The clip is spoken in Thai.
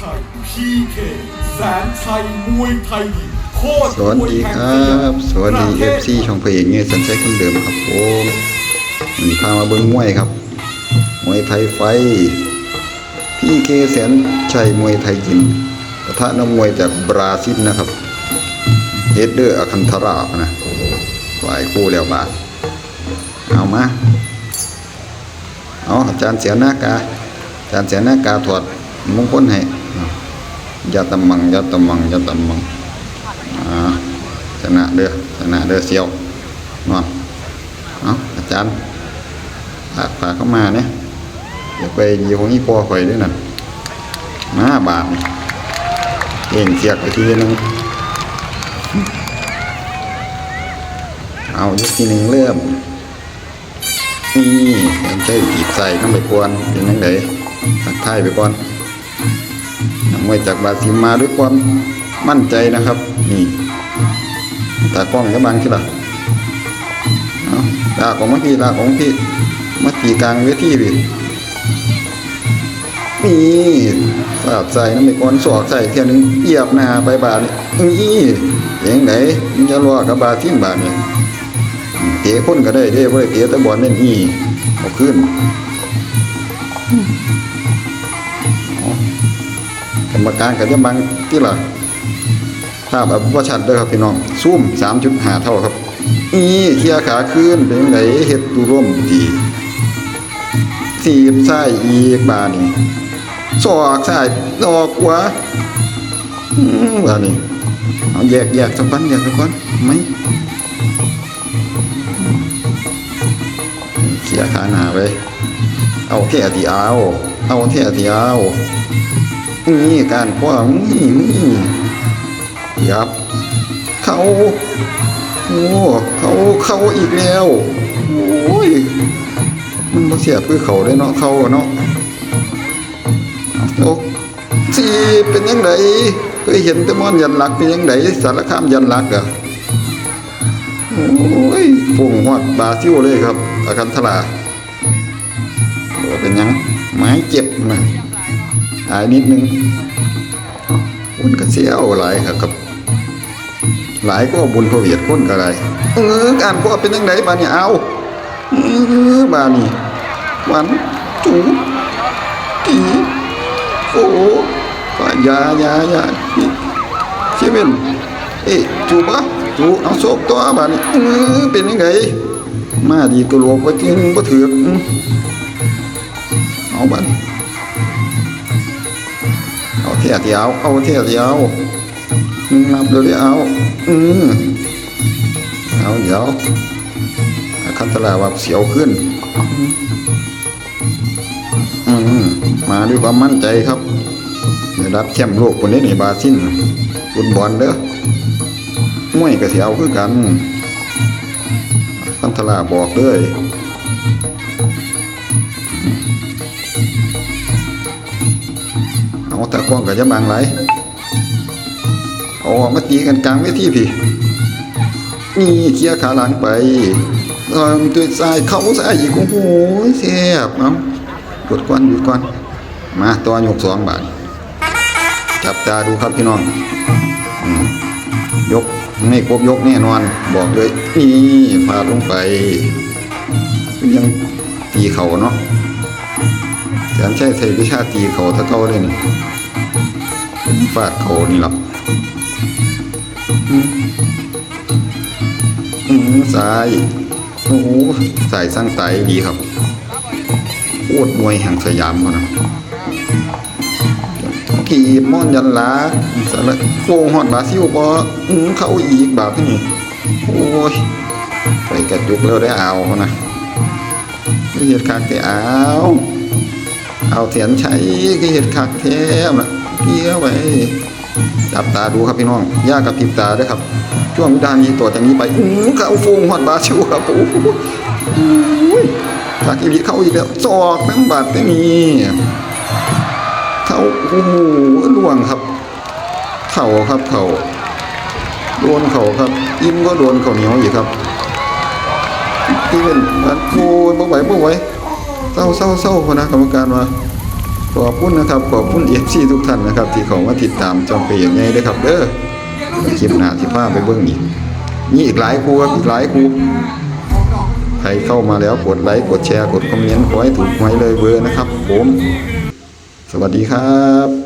ชัยพีเคแสนชัยมวยไทยยิมโคตรสวัสดีครับ สวัสดีเอฟซีช่องเพลงเงี้ยสัญชัยคนเดิมครับผมวันนี้พามาเบิ้งมวยครับ มวยไทยไฟท์พี่เคแสนชัยมวยไทยยิมปะทะนักมวยจากบราซิลนะครับเอเดอร์อคันธารานะฝ่ายคู่แล้วบาทเอามาเอาอาจารย์เสียหน้ากาอาจารย์เสียหน้ากาถอดมงคลให้ ยาตะมังยาตะมังยาตะมังอ่าชนะเด้อชนะเด้อเซียวนอนเอาอาจารย์พาพาเข้ามาเนี่ยเดี๋ยวไปยีของอีพอข่อยด้วยนั่นมาบาทเก่งเสียกไปทีนึงเอายกทีหนึ่งเริ่มนี่ยังใช้จีบใส่เข้าไปกวนเป็นยังไงสักทายไปก่อน นักมวยจากบาซิมาด้วยความมั่นใจนะครับ นี่ตากล้องจะบังใช่ปะเอาลาของเมื่อกี้ลาของพี่มื่อกี้กลางเวทีพี่นี่สาดใส่น้ำไม่ก้อนสอกใส่เที่ยหนึงเหยียบหน้าไปบาทนี่เองไหนมันจะรอกับบาทิ้งบาทนี่เตะคนก็ได้เด้บ่ได้เตะแต่บอลนั่นนี่เอาขึ้น กรรมการก็จะบังที่ล่ะภาพแบบว่าชัดเด้อครับพี่น้องซูม3.5เท่าครับนี่เคียขาขึ้นเป็นไงเฮ็ดตูร่มดีสีบใส่อีกบานี่ศอกใส่ดอกขวาอืมบานี่เอาแยกแยกสักพันแยกสักพันไหมเคียขาหนาไปเอาเท่าที่เอาเอาเท่าที่เอา นี่การคว้างนี่นี่ยับ เขาโอ้เขาเขาอีกแล้วโอ้ยมันมาเสียบคือเขาได้เนาะเขาเนาะโอ้สีเป็นยังไงเคยเห็นแต่มอนยันหลักเป็นยังไงสารคามยันหลักอะโอ้ยปุ่งหอดบาซิวเลยครับอาคันทลาบอกเป็นยังไม้เจ็บนะ หายนิดนึงมันก็เสียวหลายครับ หลายก็บุญพระเวียดคนก็ได้เออการก็เป็นยังไงบ้านี่เอาเออบ้านนี่วันจูตีโอ้ปะยายายาเชเว่นเอ๊จูบะจูเอาโศกตัวบ้านนี่เออเป็นยังไงมาดีกระโหลว่าจริงบ่ถือกอืมเอาบ้านี่ เอาเทียเที่ยวเอาเทียเที่ยวนับเดี๋ยวนี้เอา อืมเอาเดี๋ยวคันตลาว่าเสียวขึ้น อืมมาด้วยความมั่นใจครับได้รับแชมป์โลกคนนี้นี่บาซินฟุตบอลเด้อมวยก็เสียวคือกันคันตลาบอกเลย ต่กล้องก็จะบางไหลออกมาตีกันกลางเวทีพี่นี่เคียขาหลังไปเออตัวซ้ายเข้าซ้ายอีกโอ้โหแซ่บเอากดก่อนหยุดก่อนมาตัวยกสองบาทจับตาดูครับพี่น้องยกไม่ครบยกแน่นอน บอกเลยนี่ฟาลงไป ยังตีเข่าเนาะ แถมใช้ใส่วิชาตีเขาถ้าเก่าเลยนี่ฟาดเขานี่หรอกอืมสายโอ้โหสายสร้างไตดีครับโคตรมวยแห่งสยามเขานะขี่ม่อนยันลาสารโกงหอดบาซิวปออืมเข้าอีกบาทนี่โอ้ยไปกระจุกแล้วได้เอาเขานะก็เห็ดคักแต่เอา เอาเถียนใช้ก็เห็ดคักแท้นะเกี้ยวไปจับตาดูครับพี่น้องยากับพิบตาด้วยครับช่วงวิดามีตัวจากนี้ไปอื้เข้าฟงหอดบาชิวครับโอ้โหอุ้ยทากิริเข้าอีกแล้วจอกน้ำบาดไม่มีเข้าโอ้โหล่วงครับ เข่าครับเข่าโดนเข่าครับ อิ่มก็โดนเข่าเหนียวอีกครับที่เป็นอันโอ้ยบ่ไหวบ่ไหว เศร้าเศร้าเศร้าพนะกรรมการมาขอบคุณนะครับขอบคุณเอฟซีทุกท่านนะครับที่เขามาติดตามจอมเปียงไงด้ครับเด้อคลิปหน้าที่พาไปเบิ่งอีกมีอีกหลายครูครับอีกหลายครูใครเข้ามาแล้วกดไลค์กดแชร์กดคอมเมนต์ขอให้ถูกไว้เลยเบอร์นะครับผม สวัสดีครับ